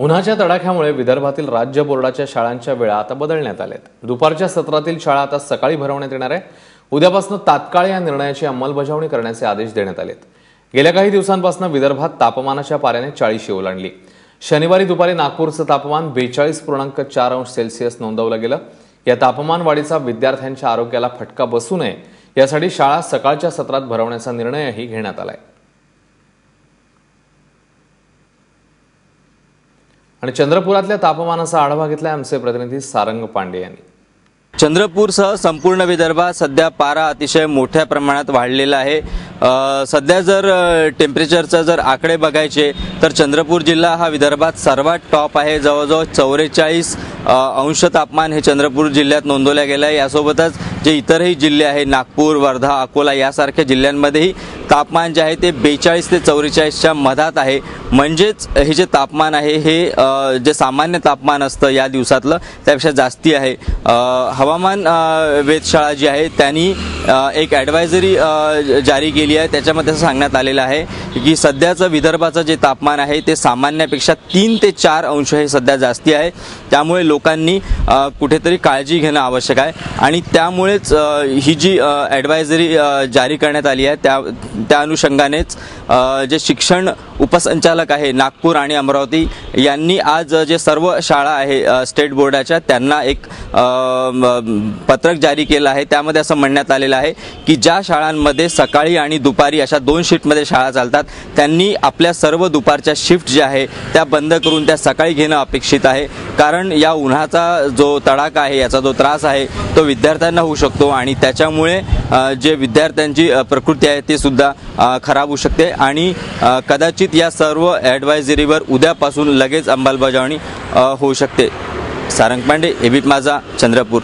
उन्हाच्या तडाख्यामुळे विदर्भातील राज्य बोर्डाच्या शाळांच्या वेळा आता बदलण्यात आल्यात. दुपारच्या सत्रातील शाळा आता सकाळी भरवण्यात येणार आहे. उद्यापासून तात्काळ या निर्णयाची अंमलबजावणी करण्याचे आदेश देण्यात आलेत. गेल्या काही दिवसांपासून विदर्भात तापमानाच्या पाऱ्याने चाळीशी ओलांडली. शनिवारी दुपारी नागपूरचं तापमान बेचाळीस पूर्णांक चार अंश सेल्सिअस नोंदवलं गेलं. या तापमान वाढीचा विद्यार्थ्यांच्या आरोग्याला फटका बसू नये यासाठी शाळा सकाळच्या सत्रात भरवण्याचा निर्णयही घेण्यात आलाय. आणि चंद्रपुरातल्या तापमानाचा आढावा घेतला आमचे प्रतिनिधी सारंग पांडे यांनी. चंद्रपूरसह संपूर्ण विदर्भात सध्या पारा अतिशय मोठ्या प्रमाणात वाढलेला आहे. सध्या जर टेम्परेचरचा जर आकडे बघायचे तर चंद्रपूर जिल्हा हा विदर्भात सर्वात टॉप आहे. जवळजवळ चौवेचाळीस अंश तापमान हे चंद्रपूर जिल्ह्यात नोंदवल्या गेलं आहे यासोबतच जे इतरही जिल्हे आहेत नागपूर वर्धा अकोला यासारख्या जिल्ह्यांमध्येही तापमान जे आहे ते बेचाळीस ते चौवेचाळीसच्या मधात आहे. म्हणजेच हे जे तापमान आहे हे जे सामान्य तापमान असतं या दिवसातलं त्यापेक्षा जास्ती आहे. हवामान वेधशाळा जी आहे त्यांनी एक ॲडवायझरी जारी केली आहे. त्याच्यामध्ये असं सांगण्यात आलेलं आहे की सध्याचं विदर्भाचं जे तापमान आहे ते सामान्यापेक्षा तीन ते चार अंश हे सध्या जास्ती आहे. त्यामुळे लोकांनी कुठेतरी काळजी घेणं आवश्यक आहे. आणि त्यामुळेच ही जी ॲडवायझरी जारी करण्यात आली आहे त्या त्या अनुषंगानेच जे शिक्षण उपसंचालक आहे नागपूर आणि अमरावती यांनी आज जे सर्व शाळा आहे स्टेट बोर्डाच्या त्यांना एक पत्रक जारी केलं आहे. त्यामध्ये असं म्हणण्यात आलेलं आहे की ज्या शाळांमध्ये सकाळी आणि दुपारी अशा दोन शिफ्टमध्ये शाळा चालतात त्यांनी आपल्या सर्व दुपारच्या शिफ्ट ज्या आहे त्या बंद करून त्या सकाळी घेणं अपेक्षित आहे. कारण या उन्हाचा जो तडाखा आहे याचा जो त्रास आहे तो विद्यार्थ्यांना होऊ शकतो आणि त्याच्यामुळे जे विद्यार्थ्यांची प्रकृती आहे ते सुद्धा सुद्धा खराब होऊ शकते. आणि कदाचित या सर्व ॲडवायझरीवर उद्यापासून लगेच अंमलबजावणी होऊ शकते. सारंग पांडे एबीप माझा चंद्रपूर.